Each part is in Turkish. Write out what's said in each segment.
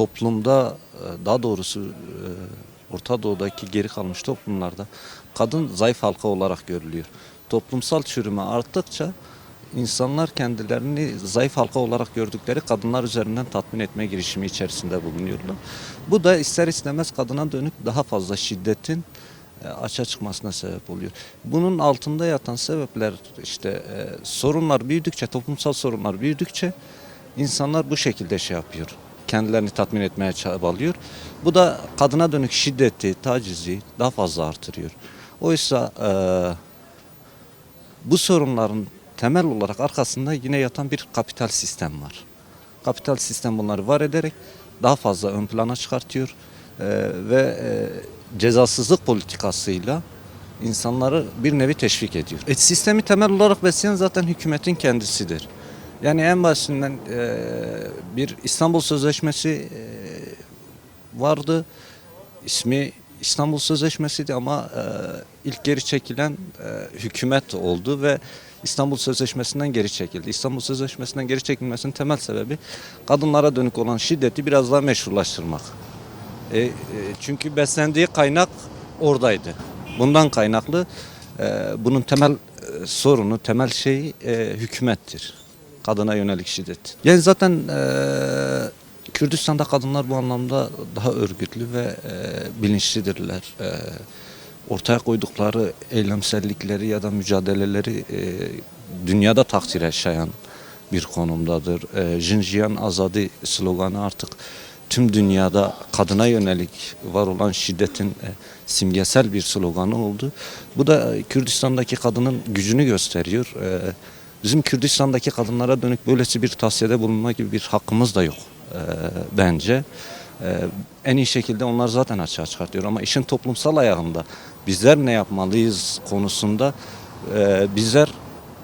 toplumda e, daha doğrusu e, Orta Doğu'daki geri kalmış toplumlarda kadın zayıf halka olarak görülüyor. Toplumsal çürüme arttıkça insanlar kendilerini zayıf halka olarak gördükleri kadınlar üzerinden tatmin etme girişimi içerisinde bulunuyorlar. Bu da ister istemez kadına dönük daha fazla şiddetin e, açığa çıkmasına sebep oluyor. Bunun altında yatan sebepler işte sorunlar büyüdükçe, toplumsal sorunlar büyüdükçe insanlar bu şekilde şey yapıyor. Kendilerini tatmin etmeye çabalıyor. Bu da kadına dönük şiddeti, tacizi daha fazla artırıyor. Oysa e, bu sorunların temel olarak arkasında yine yatan bir kapital sistem var. Kapital sistem bunları var ederek daha fazla ön plana çıkartıyor Ee, ve e, cezasızlık politikasıyla insanları bir nevi teşvik ediyor. E, sistemi temel olarak besleyen zaten hükümetin kendisidir. Yani en basitinden e, bir İstanbul Sözleşmesi e, vardı. İsmi İstanbul Sözleşmesi'ydi ama e, ilk geri çekilen e, hükümet oldu ve İstanbul Sözleşmesi'nden geri çekildi. İstanbul Sözleşmesi'nden geri çekilmesinin temel sebebi kadınlara dönük olan şiddeti biraz daha meşrulaştırmak. E, e, çünkü beslendiği kaynak oradaydı. Bundan kaynaklı e, bunun temel e, sorunu, temel şeyi e, hükümettir. Kadına yönelik şiddet. Yani zaten e, Kürdistan'da kadınlar bu anlamda daha örgütlü ve e, bilinçlidirler. E, ortaya koydukları eylemsellikleri ya da mücadeleleri e, dünyada takdire şayan bir konumdadır. E, Jinjiyan Azadi sloganı artık tüm dünyada kadına yönelik var olan şiddetin e, simgesel bir sloganı oldu. Bu da Kürdistan'daki kadının gücünü gösteriyor. E, bizim Kürdistan'daki kadınlara dönük böylesi bir tavsiyede bulunma gibi bir hakkımız da yok e, bence. E, en iyi şekilde onlar zaten açığa çıkartıyor ama işin toplumsal ayağında bizler ne yapmalıyız konusunda e, bizler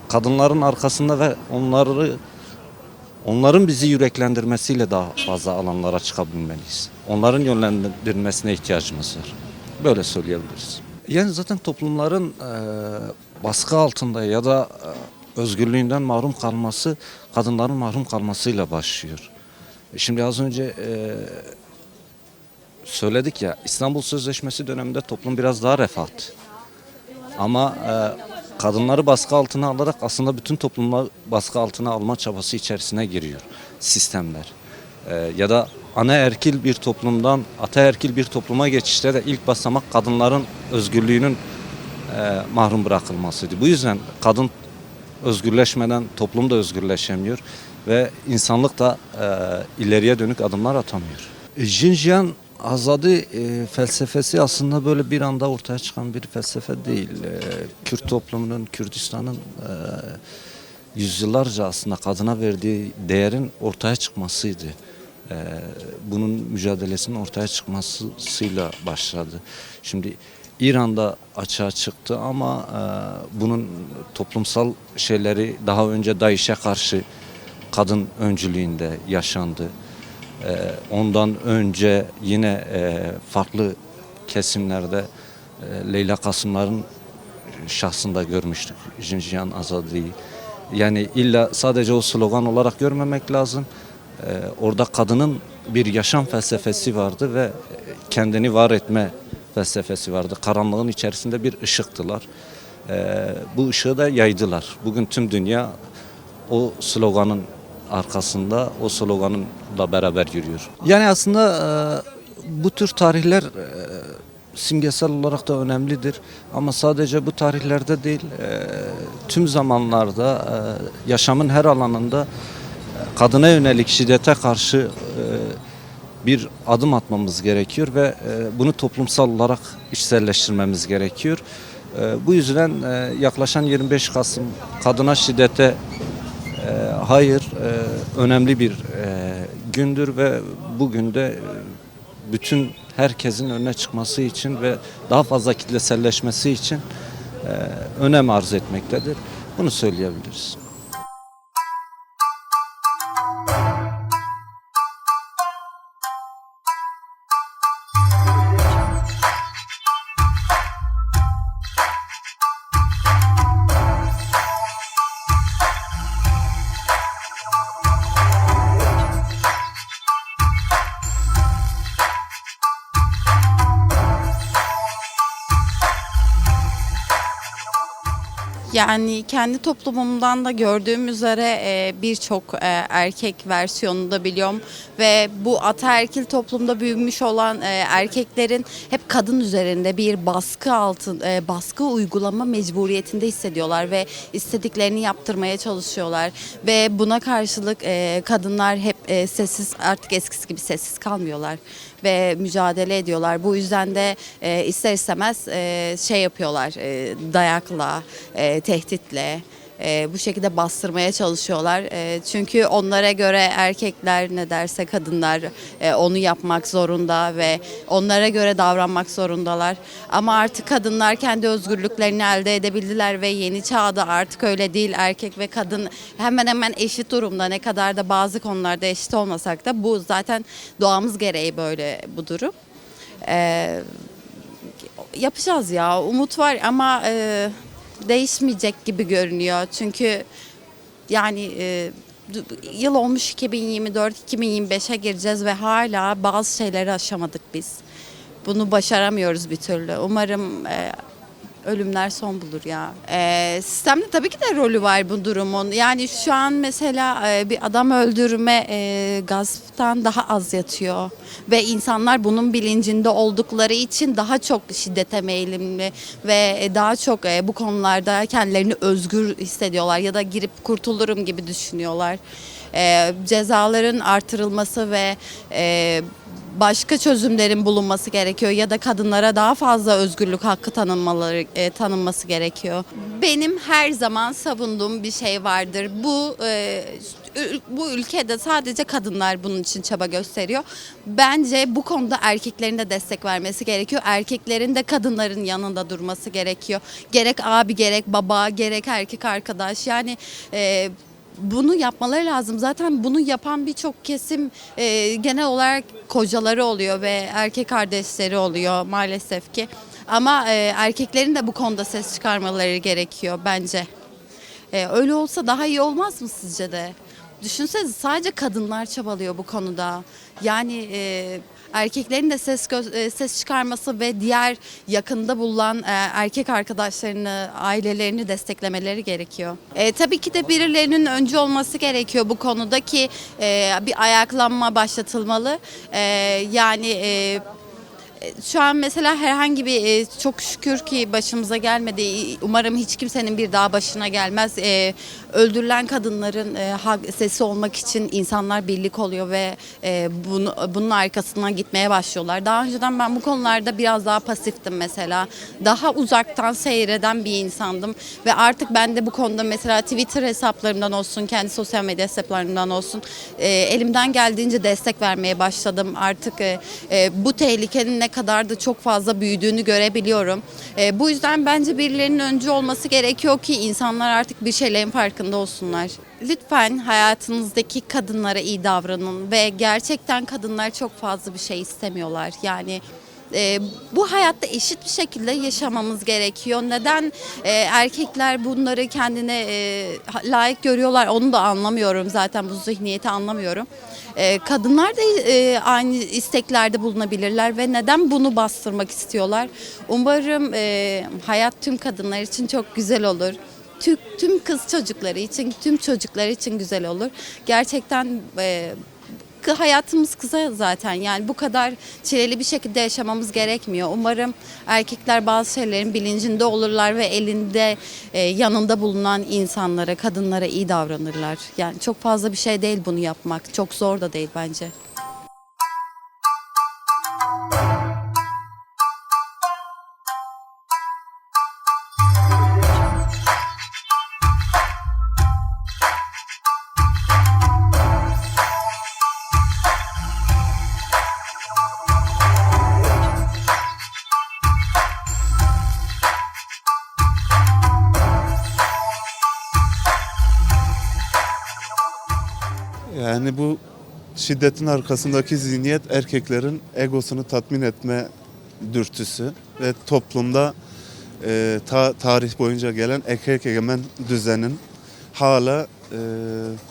kadınların arkasında ve onları onların bizi yüreklendirmesiyle daha fazla alanlara çıkabilmeliyiz. Onların yönlendirmesine ihtiyacımız var. Böyle söyleyebiliriz. Yani zaten toplumların e, baskı altında ya da e, özgürlüğünden mahrum kalması kadınların mahrum kalmasıyla başlıyor. E, Şimdi az önce e, söyledik ya İstanbul Sözleşmesi döneminde toplum biraz daha refahtı. Ama e, kadınları baskı altına alarak aslında bütün toplumları baskı altına alma çabası içerisine giriyor sistemler. E, ya da anaerkil bir toplumdan ataerkil bir topluma geçişte de ilk basamak kadınların özgürlüğünün e, mahrum bırakılmasıydı. Bu yüzden kadın özgürleşmeden toplum da özgürleşemiyor ve insanlık da e, ileriye dönük adımlar atamıyor. E, Jinjiyan Azadi e, felsefesi aslında böyle bir anda ortaya çıkan bir felsefe değil. E, Kürt toplumunun, Kürdistan'ın e, yüzyıllarca aslında kadına verdiği değerin ortaya çıkmasıydı. E, bunun mücadelesinin ortaya çıkmasıyla başladı. Şimdi İran'da açığa çıktı ama e, bunun toplumsal şeyleri daha önce DAEŞ'e karşı kadın öncülüğünde yaşandı. Ee, ondan önce yine e, farklı kesimlerde e, Leyla Kasımların şahsında görmüştük Jinjiyan Azadi'yi. Yani illa sadece o slogan olarak görmemek lazım. Ee, orada kadının bir yaşam felsefesi vardı ve kendini var etme felsefesi vardı. Karanlığın içerisinde bir ışıktılar. Ee, bu ışığı da yaydılar. Bugün tüm dünya o sloganın arkasında o sloganla beraber yürüyor. Yani aslında e, bu tür tarihler e, simgesel olarak da önemlidir. Ama sadece bu tarihlerde değil, e, tüm zamanlarda e, yaşamın her alanında e, kadına yönelik şiddete karşı e, bir adım atmamız gerekiyor ve e, bunu toplumsal olarak içselleştirmemiz gerekiyor. E, bu yüzden e, yaklaşan 25 Kasım kadına şiddete hayır önemli bir gündür ve bugün de bütün herkesin önüne çıkması için ve daha fazla kitleselleşmesi için önem arz etmektedir. Bunu söyleyebiliriz. Yani kendi toplumumdan da gördüğüm üzere e, birçok e, erkek versiyonunu da biliyorum ve bu ataerkil toplumda büyümüş olan e, erkeklerin hep kadın üzerinde bir baskı altın baskı uygulama mecburiyetinde hissediyorlar ve istediklerini yaptırmaya çalışıyorlar ve buna karşılık kadınlar hep sessiz artık eskisi gibi sessiz kalmıyorlar ve mücadele ediyorlar. Bu yüzden de e, ister istemez e, şey yapıyorlar e, dayakla, e, tehditle e, bu şekilde bastırmaya çalışıyorlar. E, çünkü onlara göre erkekler ne derse kadınlar e, onu yapmak zorunda ve onlara göre davranmak zorundalar. Ama artık kadınlar kendi özgürlüklerini elde edebildiler ve yeni çağda artık öyle değil. Erkek ve kadın hemen hemen eşit durumda. Ne kadar da bazı konularda eşit olmasak da bu zaten doğamız gereği böyle bu durum. E, yapacağız ya. Umut var ama e, değişmeyecek gibi görünüyor. Çünkü yani e, yıl olmuş 2024-2025'e gireceğiz ve hala bazı şeyleri aşamadık biz. Bunu başaramıyoruz bir türlü. Umarım e, ölümler son bulur ya. E, sistemde tabii ki de rolü var bu durumun. Yani şu an mesela e, bir adam öldürme e, gasptan daha az yatıyor. Ve insanlar bunun bilincinde oldukları için daha çok şiddete meyillimli ve daha çok e, bu konularda kendilerini özgür hissediyorlar ya da girip kurtulurum gibi düşünüyorlar. E, cezaların artırılması ve e, başka çözümlerin bulunması gerekiyor ya da kadınlara daha fazla özgürlük hakkı tanınmaları e, tanınması gerekiyor. Benim her zaman savunduğum bir şey vardır. Bu e, bu ülkede sadece kadınlar bunun için çaba gösteriyor. Bence bu konuda erkeklerin de destek vermesi gerekiyor. Erkeklerin de kadınların yanında durması gerekiyor. Gerek abi gerek baba gerek erkek arkadaş yani e, bunu yapmaları lazım. Zaten bunu yapan birçok kesim e, genel olarak kocaları oluyor ve erkek kardeşleri oluyor maalesef ki. Ama e, erkeklerin de bu konuda ses çıkarmaları gerekiyor bence. E, öyle olsa daha iyi olmaz mı sizce de? Düşünsenize sadece kadınlar çabalıyor bu konuda. Yani e, erkeklerin de ses e, ses çıkarması ve diğer yakında bulunan e, erkek arkadaşlarını, ailelerini desteklemeleri gerekiyor. E, tabii ki de birilerinin öncü olması gerekiyor bu konuda ki e, bir ayaklanma başlatılmalı. E, yani e, şu an mesela herhangi bir e, çok şükür ki başımıza gelmedi. Umarım hiç kimsenin bir daha başına gelmez. E, öldürülen kadınların e, sesi olmak için insanlar birlik oluyor ve e, bunu, bunun arkasından gitmeye başlıyorlar. Daha önceden ben bu konularda biraz daha pasiftim mesela. Daha uzaktan seyreden bir insandım ve artık ben de bu konuda mesela Twitter hesaplarımdan olsun, kendi sosyal medya hesaplarımdan olsun e, elimden geldiğince destek vermeye başladım. Artık e, e, bu tehlikenin ne kadar da çok fazla büyüdüğünü görebiliyorum. E, bu yüzden bence birilerinin öncü olması gerekiyor ki insanlar artık bir şeylerin farkında olsunlar. Lütfen hayatınızdaki kadınlara iyi davranın ve gerçekten kadınlar çok fazla bir şey istemiyorlar. Yani e, bu hayatta eşit bir şekilde yaşamamız gerekiyor. Neden e, erkekler bunları kendine e, layık görüyorlar onu da anlamıyorum zaten bu zihniyeti anlamıyorum. E, kadınlar da e, aynı isteklerde bulunabilirler ve neden bunu bastırmak istiyorlar? Umarım e, hayat tüm kadınlar için çok güzel olur. Tüm, tüm kız çocukları için, tüm çocuklar için güzel olur. Gerçekten e, Kı- hayatımız kısa zaten yani bu kadar çileli bir şekilde yaşamamız gerekmiyor. Umarım erkekler bazı şeylerin bilincinde olurlar ve elinde e, yanında bulunan insanlara, kadınlara iyi davranırlar. Yani çok fazla bir şey değil bunu yapmak. Çok zor da değil bence. Şiddetin arkasındaki zihniyet erkeklerin egosunu tatmin etme dürtüsü ve toplumda e, ta- tarih boyunca gelen erkek egemen düzenin hala e,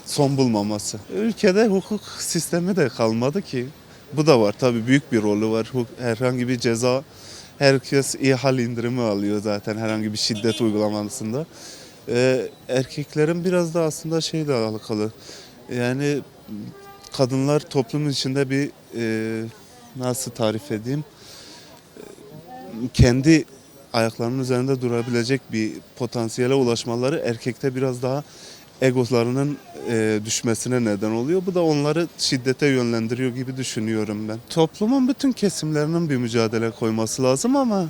son bulmaması. Ülkede hukuk sistemi de kalmadı ki. Bu da var tabii büyük bir rolü var. Herhangi bir ceza herkes ihal indirimi alıyor zaten herhangi bir şiddet uygulamasında. Ee, erkeklerin biraz da aslında şeyle alakalı. Yani kadınlar toplumun içinde bir e, nasıl tarif edeyim? Kendi ayaklarının üzerinde durabilecek bir potansiyele ulaşmaları erkekte biraz daha egolarının e, düşmesine neden oluyor. Bu da onları şiddete yönlendiriyor gibi düşünüyorum ben. Toplumun bütün kesimlerinin bir mücadele koyması lazım ama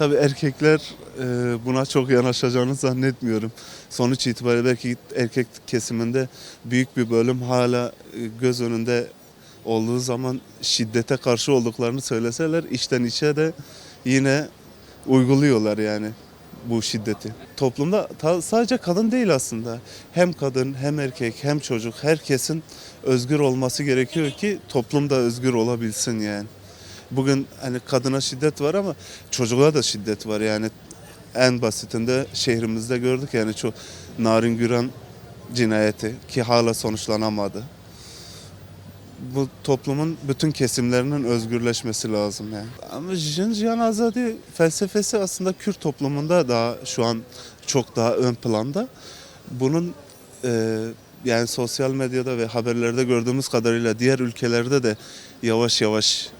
tabii erkekler e, buna çok yanaşacağını zannetmiyorum. Sonuç itibariyle belki erkek kesiminde büyük bir bölüm hala e, göz önünde olduğu zaman şiddete karşı olduklarını söyleseler içten içe de yine uyguluyorlar yani bu şiddeti. Toplumda sadece kadın değil aslında. Hem kadın hem erkek hem çocuk herkesin özgür olması gerekiyor ki toplum da özgür olabilsin yani. Bugün hani kadına şiddet var ama çocuğa da şiddet var yani. En basitinde şehrimizde gördük yani çok Narin Güran cinayeti ki hala sonuçlanamadı. Bu toplumun bütün kesimlerinin özgürleşmesi lazım yani. Ama Jinjiyan Azadi felsefesi aslında Kürt toplumunda daha şu an çok daha ön planda. Bunun e, yani sosyal medyada ve haberlerde gördüğümüz kadarıyla diğer ülkelerde de yavaş yavaş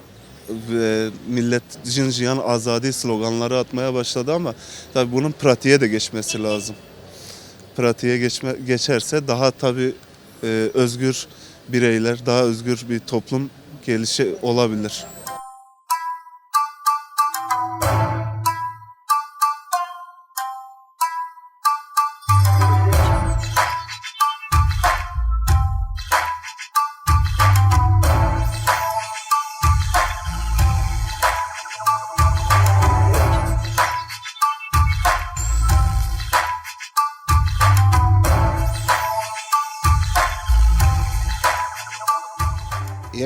ve millet Jinjiyan Azadi sloganları atmaya başladı ama tabii bunun pratiğe de geçmesi lazım. Pratiğe geçme, geçerse daha tabii e, özgür bireyler, daha özgür bir toplum gelişi olabilir.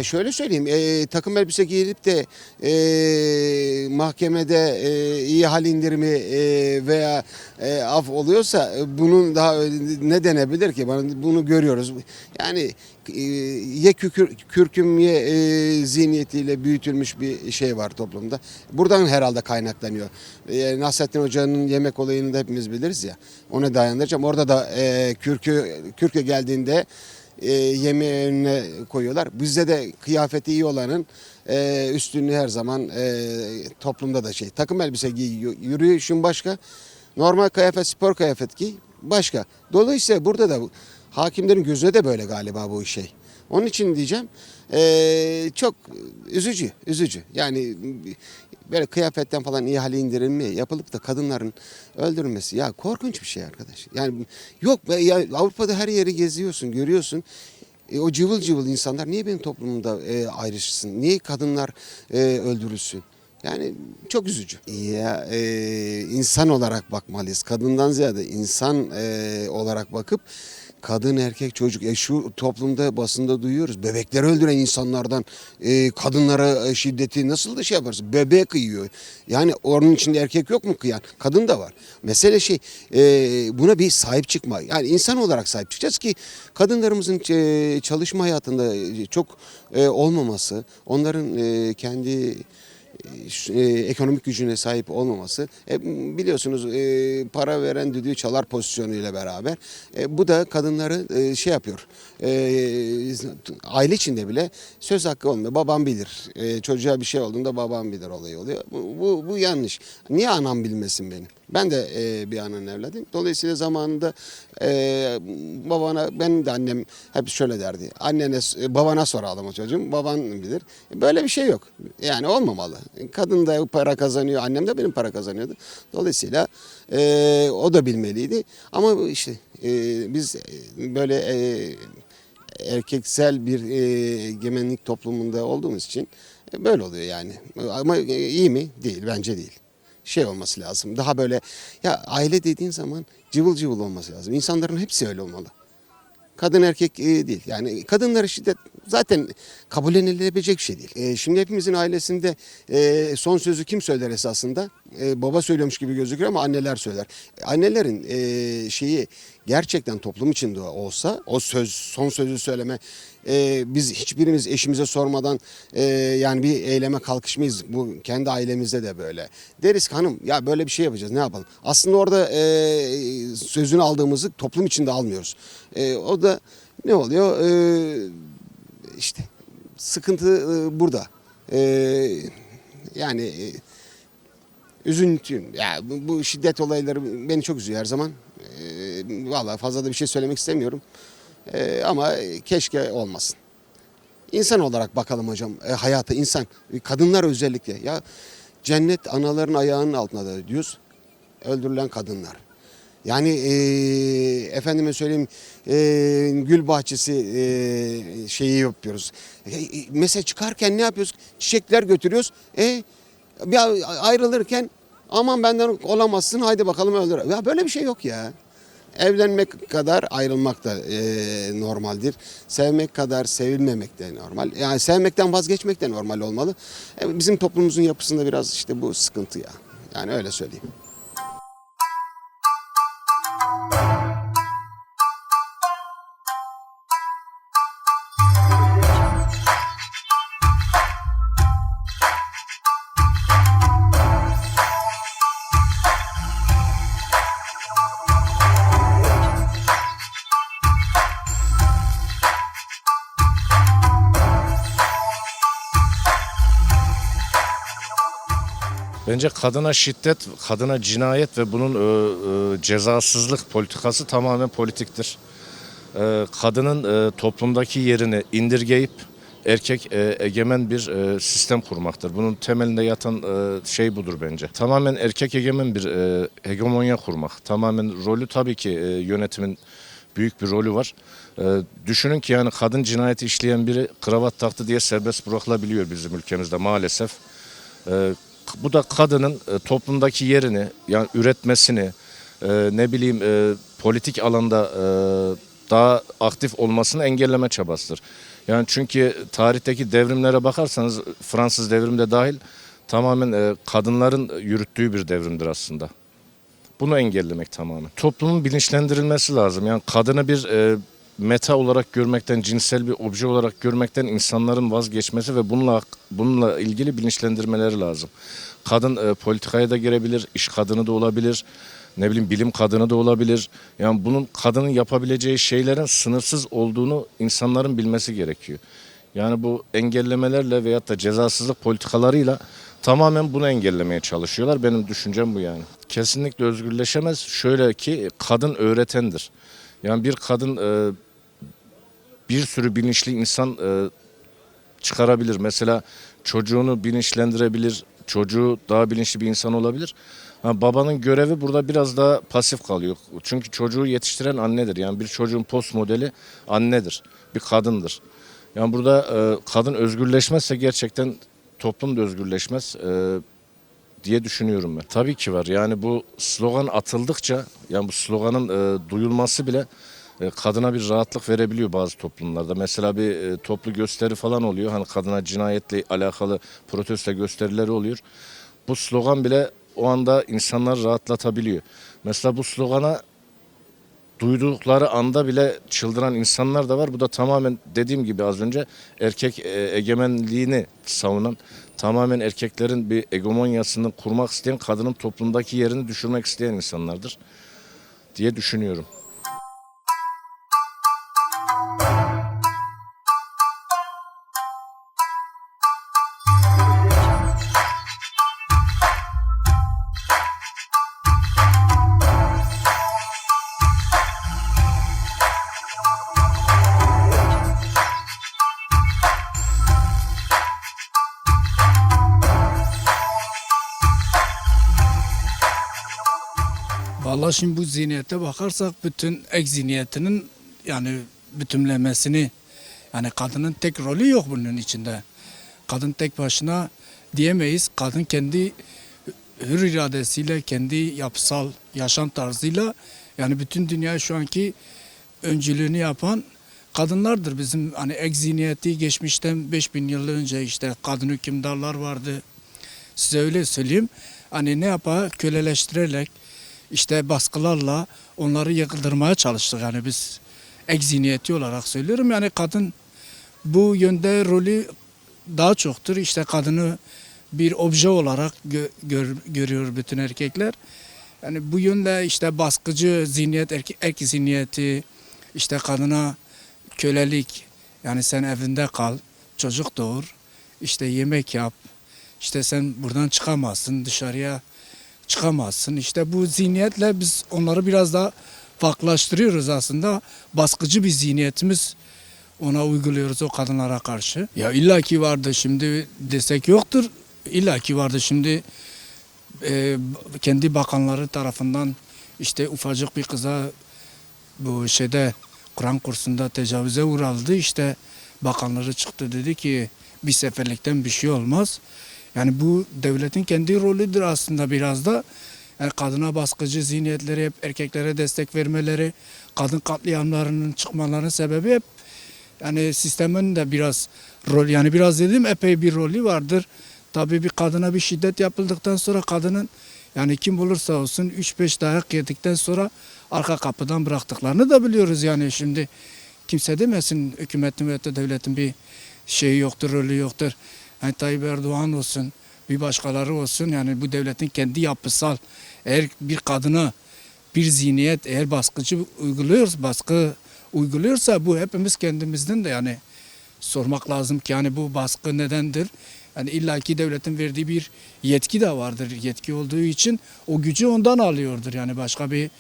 Şöyle söyleyeyim, e, takım elbise giyip de e, mahkemede e, iyi hal indirimi e, veya e, af oluyorsa e, bunun daha ne denebilir ki? Bana bunu görüyoruz. Yani e, ye kükür, kürküm ye e, zihniyetiyle büyütülmüş bir şey var toplumda. Buradan herhalde kaynaklanıyor. E, Nasrettin Hoca'nın yemek olayını da hepimiz biliriz ya. Ona dayandıracağım. Orada da e, kürkü kürke geldiğinde e, önüne koyuyorlar. Bizde de kıyafeti iyi olanın e, üstünlüğü her zaman e, toplumda da şey. Takım elbise giy, yürüyüşün başka. Normal kıyafet, spor kıyafet giy başka. Dolayısıyla burada da hakimlerin gözüne de böyle galiba bu şey. Onun için diyeceğim e, çok üzücü, üzücü. Yani böyle kıyafetten falan ihale indirilme yapılıp da kadınların öldürülmesi ya korkunç bir şey arkadaş. Yani yok ya Avrupa'da her yeri geziyorsun, görüyorsun. E, o cıvıl cıvıl insanlar niye benim toplumumda e, ayrışsın? Niye kadınlar e, öldürülsün? Yani çok üzücü. Ya e, insan olarak bakmalıyız. Kadından ziyade insan e, olarak bakıp kadın erkek çocuk e şu toplumda basında duyuyoruz. Bebekleri öldüren insanlardan e, kadınlara e, şiddeti nasıl da şey yaparsın? Bebeğe kıyıyor. Yani onun içinde erkek yok mu kıyan? Kadın da var. Mesele şey e, buna bir sahip çıkma. Yani insan olarak sahip çıkacağız ki kadınlarımızın e, çalışma hayatında e, çok e, olmaması, onların e, kendi e, ekonomik gücüne sahip olmaması. E, biliyorsunuz e, para veren düdüğü çalar pozisyonuyla beraber. E, bu da kadınları e, şey yapıyor. E, aile içinde bile söz hakkı olmuyor. Babam bilir. E, çocuğa bir şey olduğunda babam bilir olayı oluyor. Bu, bu, bu yanlış. Niye anam bilmesin benim ben de e, bir ananın evladıyım. Dolayısıyla zamanında e, babana, ben de annem hep şöyle derdi. Annene, babana soralım o çocuğum, baban bilir. Böyle bir şey yok. Yani olmamalı. Kadın da para kazanıyor, annem de benim para kazanıyordu. Dolayısıyla e, o da bilmeliydi. Ama işte e, biz böyle e, erkeksel bir e, egemenlik toplumunda olduğumuz için e, böyle oluyor yani. Ama e, iyi mi? Değil, bence değil şey olması lazım. Daha böyle ya aile dediğin zaman cıvıl cıvıl olması lazım. İnsanların hepsi öyle olmalı. Kadın erkek e, değil. Yani kadınlara şiddet zaten kabullenilebilecek bir şey değil. E, şimdi hepimizin ailesinde e, son sözü kim söyler esasında? E, baba söylüyormuş gibi gözüküyor ama anneler söyler. Annelerin e, şeyi gerçekten toplum içinde olsa o söz son sözü söyleme e, biz hiçbirimiz eşimize sormadan e, yani bir eyleme kalkışmayız. Bu kendi ailemizde de böyle. Deriz ki hanım ya böyle bir şey yapacağız ne yapalım. Aslında orada e, sözünü aldığımızı toplum içinde almıyoruz. E, o da ne oluyor? E, işte sıkıntı e, burada. E, yani e, üzüntüyüm. Ya bu, bu şiddet olayları beni çok üzüyor her zaman. Vallahi fazla da bir şey söylemek istemiyorum. Ama keşke olmasın. İnsan olarak bakalım hocam e, hayata insan kadınlar özellikle ya cennet anaların ayağının altında da diyoruz öldürülen kadınlar. Yani e, efendime söyleyeyim e, gül bahçesi e, şeyi yapıyoruz. E, e, mesela çıkarken ne yapıyoruz? Çiçekler götürüyoruz. E bir ayrılırken aman benden olamazsın haydi bakalım öldür. Ya böyle bir şey yok ya. Evlenmek kadar ayrılmak da e, normaldir. Sevmek kadar sevilmemek de normal. Yani sevmekten vazgeçmek de normal olmalı. E, bizim toplumumuzun yapısında biraz işte bu sıkıntı ya. Yani öyle söyleyeyim. Bence kadına şiddet, kadına cinayet ve bunun e, e, cezasızlık politikası tamamen politiktir. E, kadının e, toplumdaki yerini indirgeyip erkek e, egemen bir e, sistem kurmaktır. Bunun temelinde yatan e, şey budur bence. Tamamen erkek egemen bir e, hegemonya kurmak. Tamamen rolü tabii ki e, yönetimin büyük bir rolü var. E, düşünün ki yani kadın cinayeti işleyen biri kravat taktı diye serbest bırakılabiliyor bizim ülkemizde maalesef. E, bu da kadının e, toplumdaki yerini yani üretmesini e, ne bileyim e, politik alanda daha aktif olmasını engelleme çabasıdır. Yani çünkü tarihteki devrimlere bakarsanız Fransız devrimi de dahil tamamen kadınların yürüttüğü bir devrimdir aslında. Bunu engellemek tamamen. Toplumun bilinçlendirilmesi lazım. Yani kadını bir meta olarak görmekten, cinsel bir obje olarak görmekten insanların vazgeçmesi ve bununla bununla ilgili bilinçlendirmeleri lazım. Kadın e, politikaya da girebilir, iş kadını da olabilir, ne bileyim bilim kadını da olabilir. Yani bunun kadının yapabileceği şeylerin sınırsız olduğunu insanların bilmesi gerekiyor. Yani bu engellemelerle veyahut da cezasızlık politikalarıyla tamamen bunu engellemeye çalışıyorlar. Benim düşüncem bu yani. Kesinlikle özgürleşemez. Şöyle ki kadın öğretendir. Yani bir kadın e, bir sürü bilinçli insan e, çıkarabilir. Mesela çocuğunu bilinçlendirebilir, çocuğu daha bilinçli bir insan olabilir. Ha, babanın görevi burada biraz daha pasif kalıyor. Çünkü çocuğu yetiştiren annedir. Yani bir çocuğun post modeli annedir, bir kadındır. Yani burada e, kadın özgürleşmezse gerçekten toplum da özgürleşmez e, diye düşünüyorum ben. Tabii ki var. Yani bu slogan atıldıkça, yani bu sloganın e, duyulması bile kadına bir rahatlık verebiliyor bazı toplumlarda. Mesela bir e, toplu gösteri falan oluyor. Hani kadına cinayetle alakalı protesto gösterileri oluyor. Bu slogan bile o anda insanları rahatlatabiliyor. Mesela bu slogana duydukları anda bile çıldıran insanlar da var. Bu da tamamen dediğim gibi az önce erkek e, egemenliğini savunan, tamamen erkeklerin bir egomonyasını kurmak isteyen, kadının toplumdaki yerini düşürmek isteyen insanlardır diye düşünüyorum. Şimdi bu zihniyete bakarsak bütün ek zihniyetinin yani bütünlemesini yani kadının tek rolü yok bunun içinde. Kadın tek başına diyemeyiz. Kadın kendi hür iradesiyle, kendi yapısal yaşam tarzıyla yani bütün dünya şu anki öncülüğünü yapan kadınlardır bizim hani ek zihniyeti geçmişten 5000 yıl önce işte kadın hükümdarlar vardı. Size öyle söyleyeyim. Hani ne yapar? Köleleştirerek işte baskılarla onları yıkıldırmaya çalıştık. Yani biz ek zihniyeti olarak söylüyorum. Yani kadın bu yönde rolü daha çoktur. İşte kadını bir obje olarak gö- gör- görüyor bütün erkekler. Yani bu yönde işte baskıcı zihniyet, erkek, erkek zihniyeti, işte kadına kölelik, yani sen evinde kal, çocuk doğur, işte yemek yap, işte sen buradan çıkamazsın, dışarıya çıkamazsın. İşte bu zihniyetle biz onları biraz daha farklılaştırıyoruz aslında. Baskıcı bir zihniyetimiz ona uyguluyoruz o kadınlara karşı. Ya illaki vardı şimdi desek yoktur. illaki vardı şimdi e, kendi bakanları tarafından işte ufacık bir kıza bu şeyde Kur'an kursunda tecavüze uğraldı. İşte bakanları çıktı dedi ki bir seferlikten bir şey olmaz. Yani bu devletin kendi rolüdür aslında biraz da. Yani kadına baskıcı zihniyetleri hep erkeklere destek vermeleri, kadın katliamlarının çıkmalarının sebebi hep yani sistemin de biraz rol yani biraz dedim epey bir rolü vardır. Tabii bir kadına bir şiddet yapıldıktan sonra kadının yani kim olursa olsun 3-5 dayak yedikten sonra arka kapıdan bıraktıklarını da biliyoruz yani şimdi kimse demesin hükümetin ve devletin bir şeyi yoktur, rolü yoktur. Yani Tayyip Erdoğan olsun, bir başkaları olsun yani bu devletin kendi yapısal eğer bir kadına bir zihniyet eğer baskıcı uyguluyorsa, baskı uyguluyorsa bu hepimiz kendimizden de yani sormak lazım ki yani bu baskı nedendir? Yani illaki devletin verdiği bir yetki de vardır. Yetki olduğu için o gücü ondan alıyordur. Yani başka bir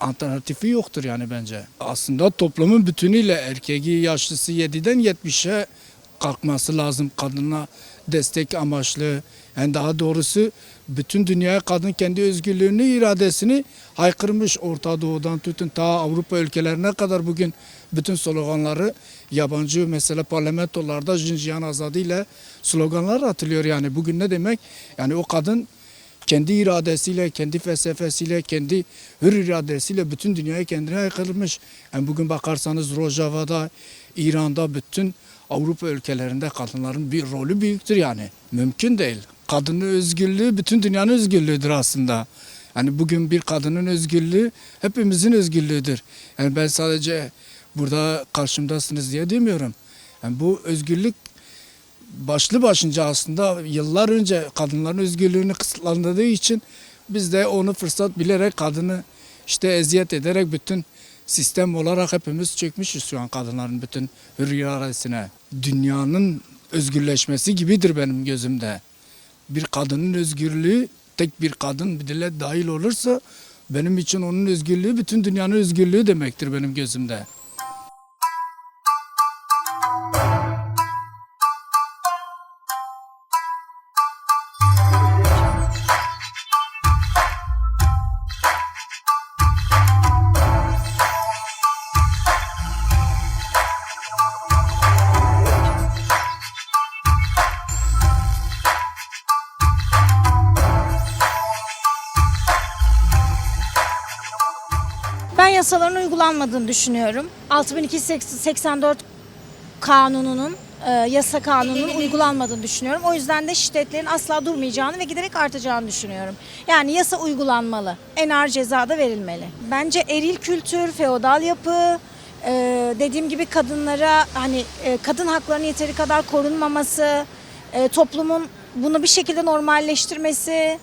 alternatifi yoktur yani bence. Aslında toplumun bütünüyle erkeği yaşlısı 7'den 70'e kalkması lazım kadına destek amaçlı. Yani daha doğrusu bütün dünyaya kadın kendi özgürlüğünü, iradesini haykırmış Orta Doğu'dan tutun ta Avrupa ülkelerine kadar bugün bütün sloganları yabancı mesela parlamentolarda Jinjiyan Azadi ile sloganlar atılıyor yani. Bugün ne demek? Yani o kadın kendi iradesiyle, kendi felsefesiyle, kendi hür iradesiyle bütün dünyaya kendine aykırılmış. Yani bugün bakarsanız Rojava'da, İran'da bütün Avrupa ülkelerinde kadınların bir rolü büyüktür yani. Mümkün değil. Kadının özgürlüğü bütün dünyanın özgürlüğüdür aslında. Yani bugün bir kadının özgürlüğü hepimizin özgürlüğüdür. Yani ben sadece burada karşımdasınız diye demiyorum. Yani bu özgürlük başlı başınca aslında yıllar önce kadınların özgürlüğünü kısıtlandığı için biz de onu fırsat bilerek kadını işte eziyet ederek bütün sistem olarak hepimiz çökmüşüz şu an kadınların bütün hür iradesine. Dünyanın özgürleşmesi gibidir benim gözümde. Bir kadının özgürlüğü tek bir kadın bir dile dahil olursa benim için onun özgürlüğü bütün dünyanın özgürlüğü demektir benim gözümde. Yasaların uygulanmadığını düşünüyorum. 6284 kanununun, e, yasa kanununun uygulanmadığını düşünüyorum. O yüzden de şiddetlerin asla durmayacağını ve giderek artacağını düşünüyorum. Yani yasa uygulanmalı. En ağır ceza da verilmeli. Bence eril kültür, feodal yapı, e, dediğim gibi kadınlara hani e, kadın haklarının yeteri kadar korunmaması, e, toplumun bunu bir şekilde normalleştirmesi,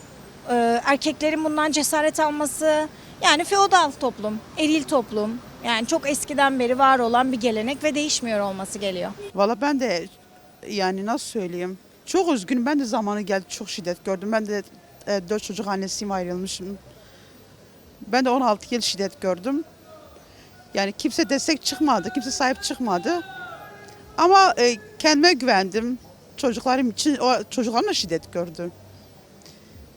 e, erkeklerin bundan cesaret alması, yani feodal toplum, eril toplum. Yani çok eskiden beri var olan bir gelenek ve değişmiyor olması geliyor. Valla ben de yani nasıl söyleyeyim çok üzgünüm. Ben de zamanı geldi çok şiddet gördüm. Ben de e, dört çocuk annesiyim ayrılmışım. Ben de 16 yıl şiddet gördüm. Yani kimse destek çıkmadı, kimse sahip çıkmadı. Ama e, kendime güvendim. Çocuklarım için, o çocuklarım da şiddet gördü.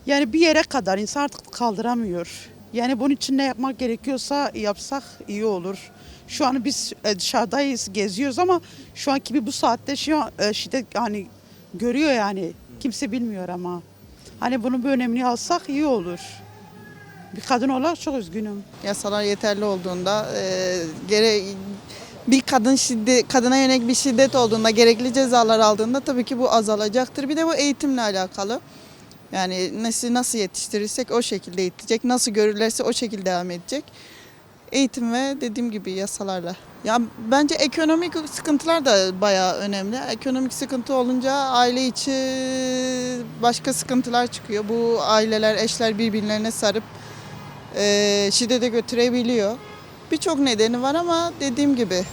Yani bir yere kadar insan artık kaldıramıyor. Yani bunun için ne yapmak gerekiyorsa yapsak iyi olur. Şu an biz e, dışarıdayız, geziyoruz ama şu anki bir bu saatte şu an e, şiddet hani görüyor yani. Kimse bilmiyor ama. Hani bunun bir önemini alsak iyi olur. Bir kadın olarak çok üzgünüm. yasalar yeterli olduğunda e, gere bir kadın şiddet, kadına yönelik bir şiddet olduğunda, gerekli cezalar aldığında tabii ki bu azalacaktır. Bir de bu eğitimle alakalı. Yani nesli nasıl yetiştirirsek o şekilde yetecek, nasıl görürlerse o şekilde devam edecek. Eğitim ve dediğim gibi yasalarla. Ya bence ekonomik sıkıntılar da bayağı önemli. Ekonomik sıkıntı olunca aile içi başka sıkıntılar çıkıyor. Bu aileler, eşler birbirlerine sarıp eee şiddete götürebiliyor. Birçok nedeni var ama dediğim gibi